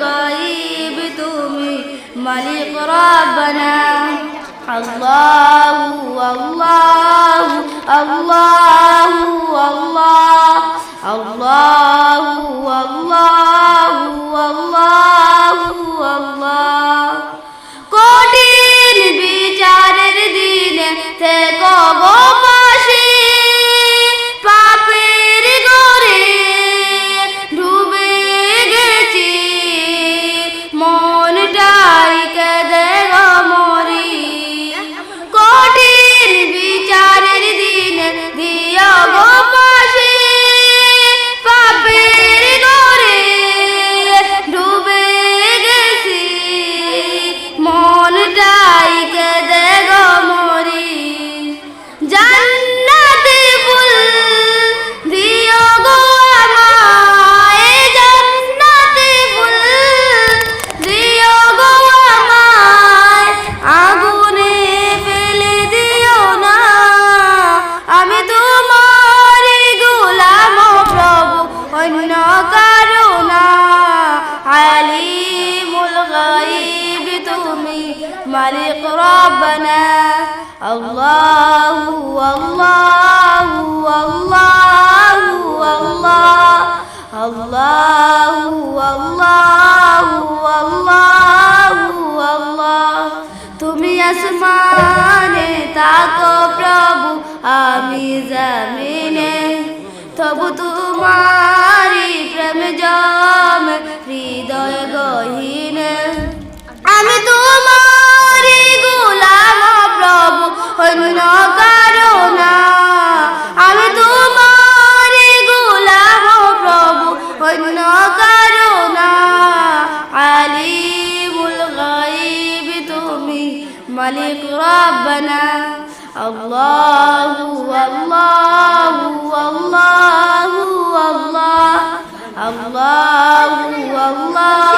গাইব তুমি মালিক রব্বানা আল্লাহু আল্লাহু আল্লাহু আল্লাহ আল্লাহ الملك ربنا الله والله والله والله الله والله والله والله তুমি আসমানে তাকো প্রভু আমি জমিনে তবু তোমারি প্রেম জম হৃদয় গহীনে ملك ربنا. الله والله والله والله. الله والله.